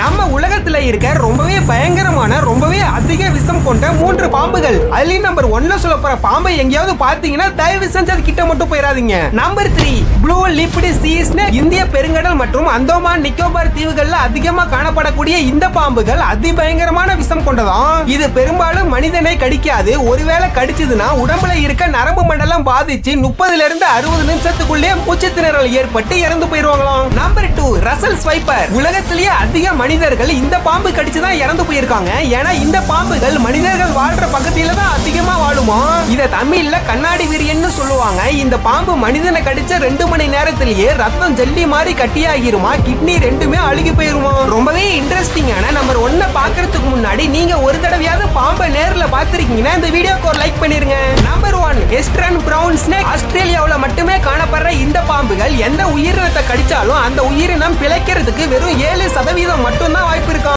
நம்ம உலகத்துல இருக்க ரொம்பவே பயங்கரமான ரொம்பவே அதிக விஷம் கொண்ட மூன்று பாம்புகள். அதுலயும் நம்பர் ஒன்ல சொல்ல போற பாம்பை எங்கேயாவது பாத்தீங்கன்னா தயவு செஞ்சு அது கிட்ட மட்டும் போயிடாதீங்க நம்பர் த்ரீ ப்ளூ லிப்டி சீஸ்னு இந்திய பெருங்கடல் மற்றும் அந்தோமான் நிக்கோபார் தீவுகள்ல அதிகமா காணப்படக்கூடிய இந்த பாம்புகள் அதிபயங்கரமான விஷம் கொண்டதாம் இது பெரும்பாலும் மனிதனை கடிக்காது. ஒருவேளை கடிச்சதுன்னா உடம்புல இருக்க நரம்பு மண்டலம் பாதிச்சு முப்பதுல இருந்து அறுபது நிமிஷத்துக்குள்ளே மூச்சு திணறல் ஏற்பட்டு இறந்து போயிருவாங்களாம். நம்பர் டூ ரசல் ஸ்வைப்பர் உலகத்திலேயே அதிக மனிதர்கள் இந்த பாம்பு கடிச்சுதான் இறந்து போயிருக்காங்க. ஏன்னா இந்த பாம்புகள் மனிதர்கள் வாழ்ற வருமா இத தமிழ்ல கண்ணாடி விரியன்னு சொல்லுவாங்க. இந்த பாம்பு மனிதனை கடிச்ச ரெண்டு மணி நேரத்திலேயே ரத்தம் ஜல்லி மாதிரி கட்டியாகிருமா? கிட்னி ரெண்டுமே அழுகி போயிருமா? ரொம்பவே இன்ட்ரெஸ்டிங்கான நம்பர் ஒன்ன பாக்குறதுக்கு முன்னாடி நீங்க ஒரு தடவையாவது பாம்பை நேர்ல பாத்திருக்கீங்கன்னா இந்த வீடியோக்கு ஒரு லைக் பண்ணிருங்க. Number one eastern brown snake ஆஸ்திரேலியாவில் மட்டுமே காணப்படுற இந்த பாம்புகள் எந்த உயிரினத்தை கடிச்சாலும் அந்த உயிரினம் பிழைக்கிறதுக்கு வெறும் ஏழு சதவீதம் மட்டும்தான்